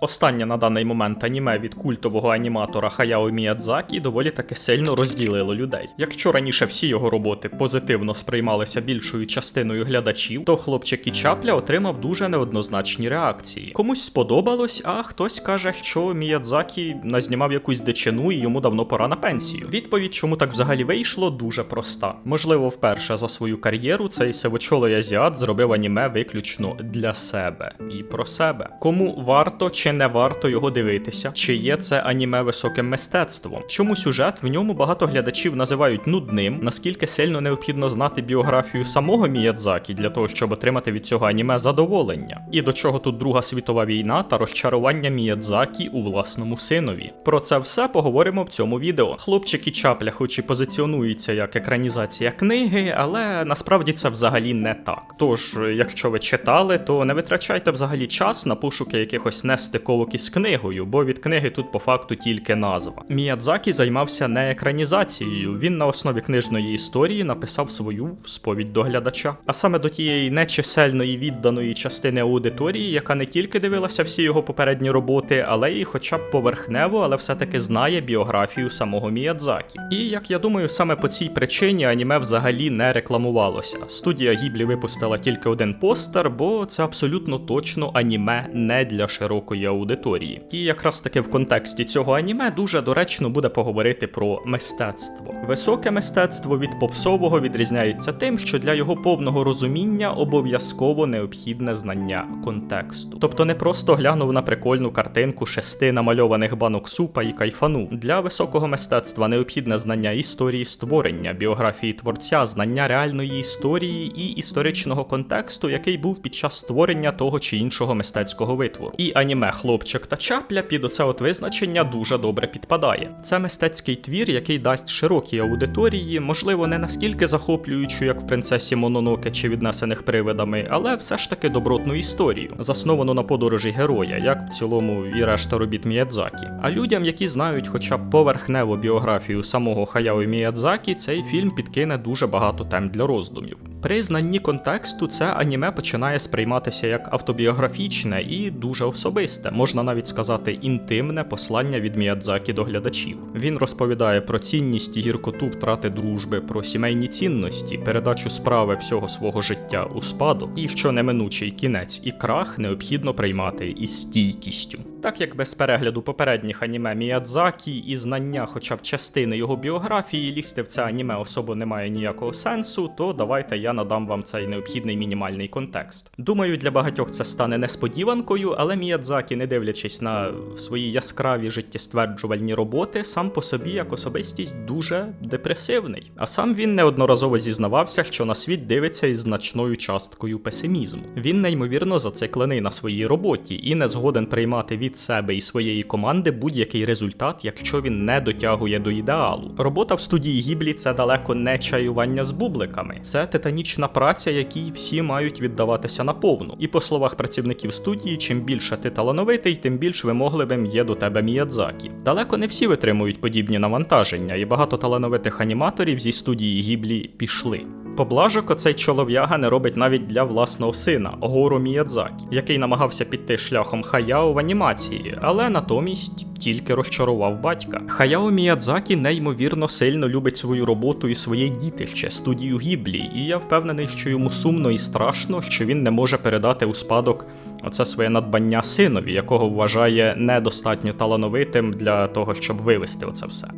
Останнє на даний момент аніме від культового аніматора Хаяо Міядзакі доволі таки сильно розділило людей. Якщо раніше всі його роботи позитивно сприймалися більшою частиною глядачів, то хлопчик і чапля отримав дуже неоднозначні реакції. Комусь сподобалось, а хтось каже, що Міядзакі назнімав якусь дичину і йому давно пора на пенсію. Відповідь, чому так взагалі вийшло, дуже проста. Можливо, вперше за свою кар'єру цей сивочолий азіат зробив аніме виключно для себе і про себе. Кому варто чи не варто його дивитися? Чи є це аніме високим мистецтвом? Чому сюжет в ньому багато глядачів називають нудним? Наскільки сильно необхідно знати біографію самого Міядзакі для того, щоб отримати від цього аніме задоволення? І до чого тут Друга світова війна та розчарування Міядзакі у власному синові? Про це все поговоримо в цьому відео. Хлопчик і чапля, хоч і позиціонуються як екранізація книги, але насправді це взагалі не так. Тож, якщо ви читали, то не витрачайте взагалі час на пошуки якихось нестиковок із книгою, бо від книги тут по факту тільки назва. Міядзакі займався не екранізацією. Він на основі книжної історії написав свою сповідь до глядача, а саме до тієї нечисельної відданої частини аудиторії, яка не тільки дивилася всі його попередні роботи, але й, хоча б поверхнево, але все-таки знає біографію самого Міядзакі. І як я думаю, саме по цій причині аніме взагалі не рекламувалося. Студія Гіблі випустила тільки один постер, бо це абсолютно точно аніме не для широкої аудиторії. І якраз таки в контексті цього аніме дуже доречно буде поговорити про мистецтво. Високе мистецтво від попсового відрізняється тим, що для його повного розуміння обов'язково необхідне знання контексту. Тобто не просто глянув на прикольну картинку шести намальованих банок супа і кайфанув. Для високого мистецтва необхідне знання історії створення, біографії творця, знання реальної історії і історичного контексту, який був під час створення того чи іншого мистецького витвору. І аніме Хлопчик та чапля під оце от визначення дуже добре підпадає. Це мистецький твір, який дасть широкій аудиторії, можливо, не наскільки захоплюючу, як в принцесі Мононоке чи віднесених привидами, але все ж таки добротну історію, засновану на подорожі героя, як в цілому і решта робіт Міядзакі. А людям, які знають хоча б поверхневу біографію самого Хаяо Міядзакі, цей фільм підкине дуже багато тем для роздумів. При знанні контексту це аніме починає сприйматися як автобіографічне і дуже особисте, можна навіть сказати, інтимне послання від Міядзакі до глядачів. Він розповідає про цінність і гіркоту втрати дружби, про сімейні цінності, передачу справи всього свого життя у спадок, і що неминучий кінець і крах необхідно приймати із стійкістю. Так як без перегляду попередніх аніме Міядзакі і знання хоча б частини його біографії лізти в це аніме особо немає ніякого сенсу, то давайте я надам вам цей необхідний мінімальний контекст. Думаю, для багатьох це стане несподіванкою, але Міядзакі, не дивлячись на свої яскраві життєстверджувальні роботи, сам по собі як особистість дуже депресивний. А сам він неодноразово зізнавався, що на світ дивиться із значною часткою песимізму. Він неймовірно зациклений на своїй роботі і не згоден приймати від себе і своєї команди будь-який результат, якщо він не дотягує до ідеалу. Робота в студії Гіблі це далеко не чаювання з бубликами, це титанічна праця, якій всі мають віддаватися наповну. І по словах працівників студії, чим більше ти талановитий, тим більш вимогливим є до тебе Міядзакі. Далеко не всі витримують подібні навантаження, і багато талановитих аніматорів зі студії Гіблі пішли. Поблажок оцей чолов'яга не робить навіть для власного сина Гору Міядзакі, який намагався піти шляхом Хаяо в анімації, але натомість тільки розчарував батька. Хаяо Міядзакі неймовірно сильно любить свою роботу і своє дітище, студію Гіблі, і я впевнений, що йому сумно і страшно, що він не може передати у спадок оце своє надбання синові, якого вважає недостатньо талановитим для того, щоб вивести оце все.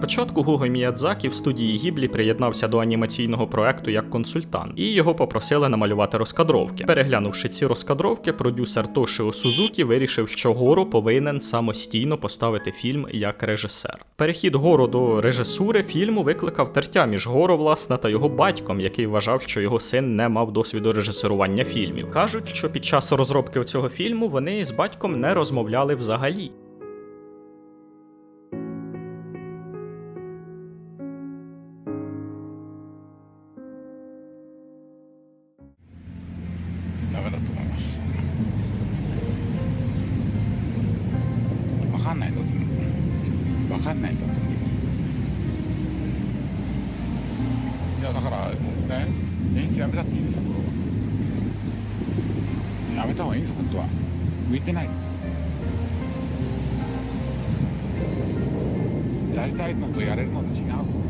Спочатку Гуго Міядзакі в студії Гіблі приєднався до анімаційного проекту як консультант, і його попросили намалювати розкадровки. Переглянувши ці розкадровки, продюсер Тошио Сузукі вирішив, що Горо повинен самостійно поставити фільм як режисер. Перехід Горо до режисури фільму викликав тертя між Горо, власне, та його батьком, який вважав, що його син не мав досвіду режисерування фільмів. Кажуть, що під час розробки цього фільму вони з батьком не розмовляли взагалі. ね。演出やめたっていいですよこれは。やめた方がいいんですよ本当は。向いてない。やりたいのとやれるのと違う。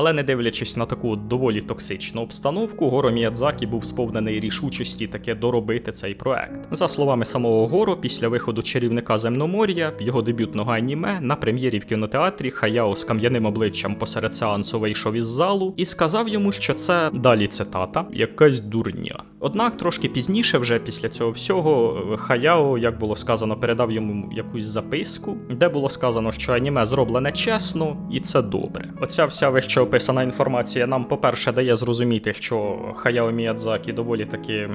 Але не дивлячись на таку доволі токсичну обстановку, Горо Міядзакі був сповнений рішучості таки доробити цей проект. За словами самого Горо, після виходу чарівника земномор'я, його дебютного аніме, на прем'єрі в кінотеатрі Хаяо з кам'яним обличчям посеред сеансу вийшов із залу і сказав йому, що це далі цитата, якась дурня. Однак трошки пізніше, вже після цього всього, Хаяо, як було сказано, передав йому якусь записку, де було сказано, що аніме зроблене чесно, і це добре. Оця вся вище описана інформація нам, по-перше, дає зрозуміти, що Хаяо Міядзакі доволі таки.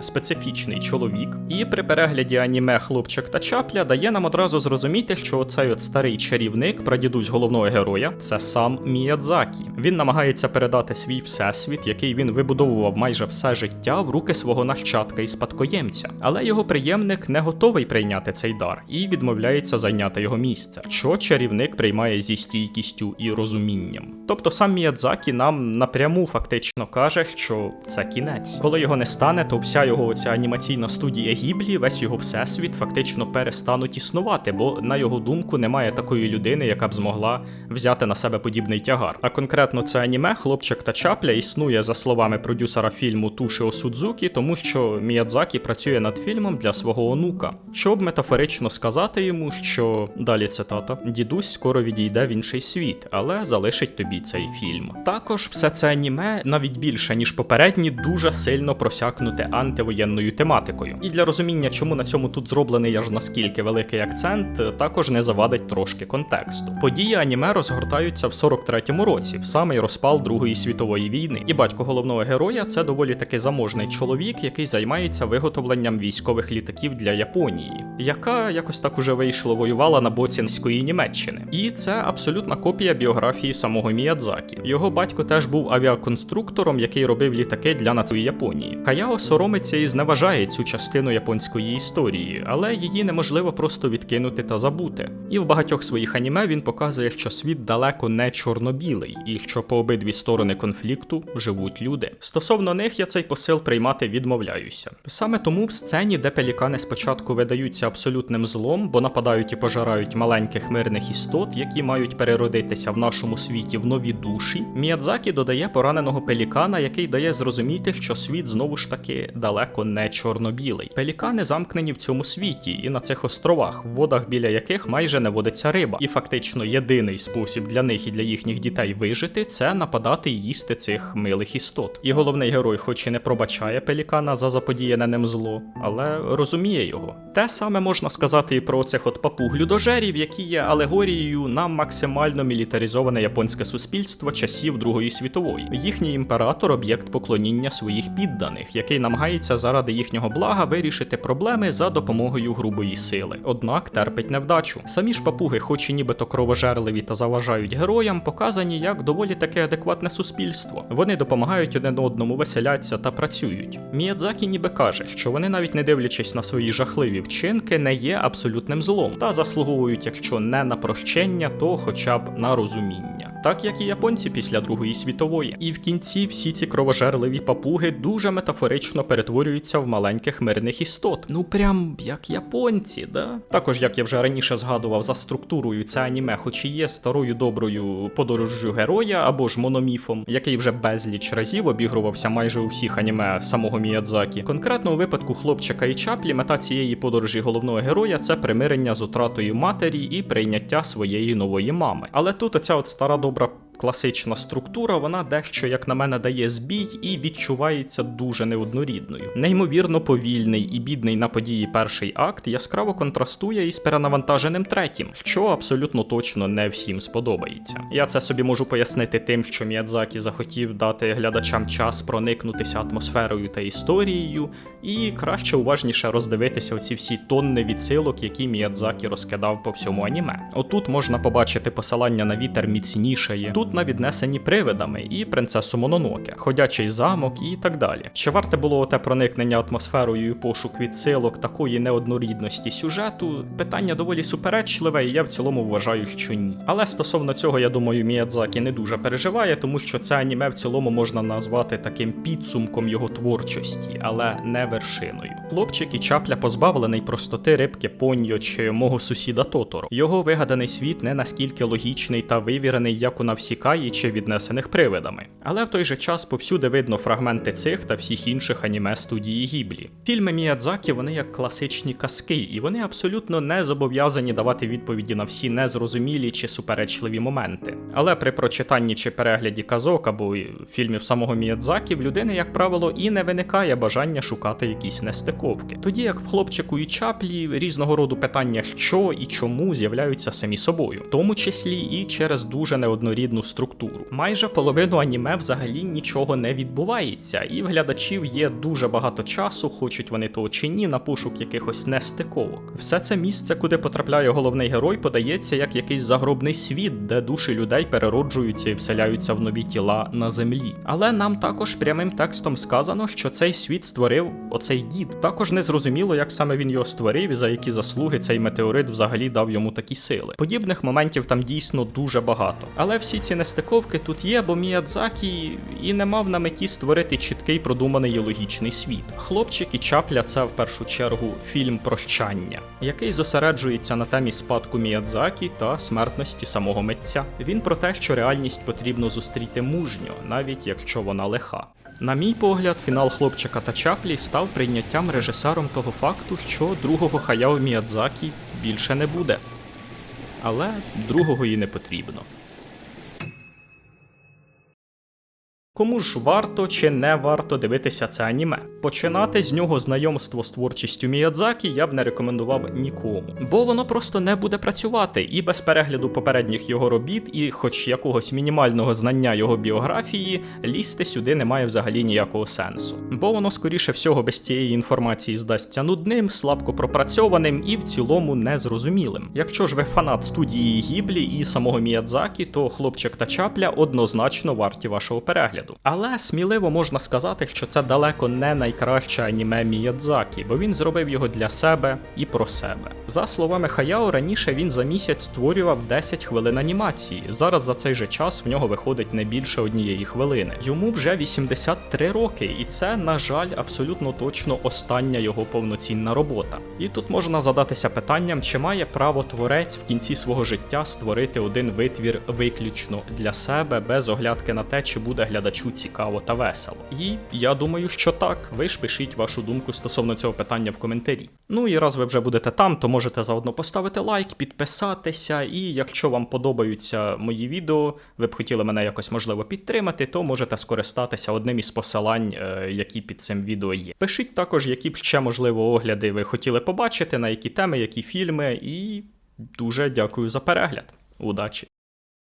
Специфічний чоловік, і при перегляді аніме Хлопчик та Чапля дає нам одразу зрозуміти, що оцей от старий чарівник, прадідусь головного героя, це сам Міядзакі. Він намагається передати свій всесвіт, який він вибудовував майже все життя в руки свого нащадка і спадкоємця. Але його приємник не готовий прийняти цей дар і відмовляється зайняти його місце, що чарівник приймає зі стійкістю і розумінням. Тобто сам Міядзакі нам напряму фактично каже, що це кінець. Коли його не стане, то вся його оця анімаційна студія Гіблі, весь його всесвіт фактично перестануть існувати, бо на його думку немає такої людини, яка б змогла взяти на себе подібний тягар. А конкретно це аніме Хлопчик та Чапля існує за словами продюсера фільму Тушіо Судзукі, тому що Міядзакі працює над фільмом для свого онука, щоб метафорично сказати йому, що далі цитата: дідусь скоро відійде в інший світ, але залишить тобі цей фільм. Також все це аніме навіть більше ніж попередні, дуже сильно просякнуте антивоєнною тематикою. І для розуміння, чому на цьому тут зроблений аж наскільки великий акцент, також не завадить трошки контексту. Події аніме розгортаються в 43-му році, в самий розпал Другої світової війни. І батько головного героя це доволі таки заможний чоловік, який займається виготовленням військових літаків для Японії, яка якось так уже вийшло воювала на боці низької Німеччини. І це абсолютна копія біографії самого Міядзакі. Його батько теж був авіаконструктором, який робив літаки для нації Японії. Каяо соромиться і зневажає цю частину японської історії, але її неможливо просто відкинути та забути. І в багатьох своїх аніме він показує, що світ далеко не чорно-білий, і що по обидві сторони конфлікту живуть люди. Стосовно них я цей посил приймати відмовляюся. Саме тому в сцені, де пелікани спочатку видаються абсолютним злом, бо нападають і пожирають маленьких мирних істот, які мають переродитися в нашому світі в нові душі, Міядзакі додає пораненого пелікана, який дає зрозуміти, що світ знову ж таки далеко не чорно-білий. Пелікани замкнені в цьому світі і на цих островах, в водах біля яких майже не водиться риба. І фактично єдиний спосіб для них і для їхніх дітей вижити це нападати і їсти цих милих істот. І головний герой, хоч і не пробачає пелікана за заподіяне ним зло, але розуміє його. Те саме можна сказати і про цих от папуг-людожерів, які є алегорією на максимально мілітаризоване японське суспільство часів Другої світової. Їхній імператор об'єкт поклоніння своїх підданих, який намагається заради їхнього блага вирішити проблеми за допомогою грубої сили. Однак терпить невдачу. Самі ж папуги, хоч і нібито кровожерливі та заважають героям, показані як доволі таке адекватне суспільство. Вони допомагають один одному, веселяться та працюють. Міядзакі ніби каже, що вони навіть не дивлячись на свої жахливі вчинки, не є абсолютним злом та заслуговують, якщо не на прощення, то хоча б на розуміння. Так як і японці після Другої світової. І в кінці всі ці кровожерливі папуги дуже метафорично перетворюються в маленьких мирних істот. Ну прям як японці, да? Також, як я вже раніше згадував за структурою, це аніме, хоч і є старою доброю подорожжю героя або ж мономіфом, який вже безліч разів обігрувався майже у всіх аніме самого Міядзакі. Конкретно у випадку хлопчика і чаплі мета цієї подорожі головного героя це примирення з утратою матері і прийняття своєї нової мами. Але тут оця от стара добра. Класична структура, вона дещо, як на мене, дає збій і відчувається дуже неоднорідною. Неймовірно повільний і бідний на події перший акт яскраво контрастує із перенавантаженим третім, що абсолютно точно не всім сподобається. Я це собі можу пояснити тим, що Міядзакі захотів дати глядачам час проникнутися атмосферою та історією, і краще уважніше роздивитися оці всі тонни відсилок, які Міядзакі розкидав по всьому аніме. Отут можна побачити посилання на вітер міцнішає. Тут абсолютно віднесені привидами, і принцесу Мононоке, ходячий замок і так далі. Чи варте було те проникнення атмосферою і пошук відсилок такої неоднорідності сюжету? Питання доволі суперечливе, і я в цілому вважаю, що ні. Але стосовно цього, я думаю, Міядзакі не дуже переживає, тому що це аніме в цілому можна назвати таким підсумком його творчості, але не вершиною. Хлопчик і чапля позбавлений простоти рибки Поньо чи мого сусіда Тоторо. Його вигаданий світ не наскільки логічний та вивірений, як у Навсікаї чи віднесених привидами. Але в той же час повсюди видно фрагменти цих та всіх інших аніме студії Гіблі. Фільми Міядзакі вони як класичні казки, і вони абсолютно не зобов'язані давати відповіді на всі незрозумілі чи суперечливі моменти. Але при прочитанні чи перегляді казок або фільмів самого Міядзакі в людини, як правило, і не виникає бажання шукати якісь нестиковки. Тоді як в хлопчику і чаплі різного роду питання, що і чому з'являються самі собою, в тому числі і через дуже неоднорідну структуру. Майже половину аніме взагалі нічого не відбувається, і в глядачів є дуже багато часу, хочуть вони того чи ні, на пошук якихось нестиковок. Все це місце, куди потрапляє головний герой, подається як якийсь загробний світ, де душі людей перероджуються і вселяються в нові тіла на землі. Але нам також прямим текстом сказано, що цей світ створив оцей дід. Також не зрозуміло, як саме він його створив і за які заслуги цей метеорит взагалі дав йому такі сили. Подібних моментів там дійсно дуже багато. Але всі ці нестиковки тут є, бо Міядзакі і не мав на меті створити чіткий продуманий і логічний світ. Хлопчик і чапля це в першу чергу фільм прощання, який зосереджується на темі спадку Міядзакі та смертності самого митця. Він про те, що реальність потрібно зустріти мужньо, навіть якщо вона лиха. На мій погляд, фінал хлопчика та чаплі став прийняттям режисером того факту, що другого Хаяо Міядзакі більше не буде. Але другого і не потрібно. Кому ж варто чи не варто дивитися це аніме? Починати з нього знайомство з творчістю Міядзакі я б не рекомендував нікому, бо воно просто не буде працювати і без перегляду попередніх його робіт, і хоч якогось мінімального знання його біографії, лізти сюди немає взагалі ніякого сенсу. Бо воно, скоріше всього, без цієї інформації здасться нудним, слабко пропрацьованим і в цілому незрозумілим. Якщо ж ви фанат студії Гіблі і самого Міядзакі, то хлопчик та чапля однозначно варті вашого перегляду. Але сміливо можна сказати, що це далеко не найкраще аніме Міядзакі, бо він зробив його для себе і про себе. За словами Хаяо, раніше він за місяць створював 10 хвилин анімації. Зараз за цей же час в нього виходить не більше однієї хвилини. Йому вже 83 роки, і це, на жаль, абсолютно точно остання його повноцінна робота. І тут можна задатися питанням, чи має право творець в кінці свого життя створити один витвір виключно для себе, без оглядки на те, чи буде глядачу цікаво та весело. І я думаю, що так. Ви ж пишіть вашу думку стосовно цього питання в коментарі. Ну і раз ви вже будете там, то можете заодно поставити лайк, підписатися, і якщо вам подобаються мої відео, ви б хотіли мене якось можливо підтримати, то можете скористатися одним із посилань, е, які під цим відео є. Пишіть також, які б ще можливо огляди ви хотіли побачити, на які теми, які фільми, і дуже дякую за перегляд. Удачі!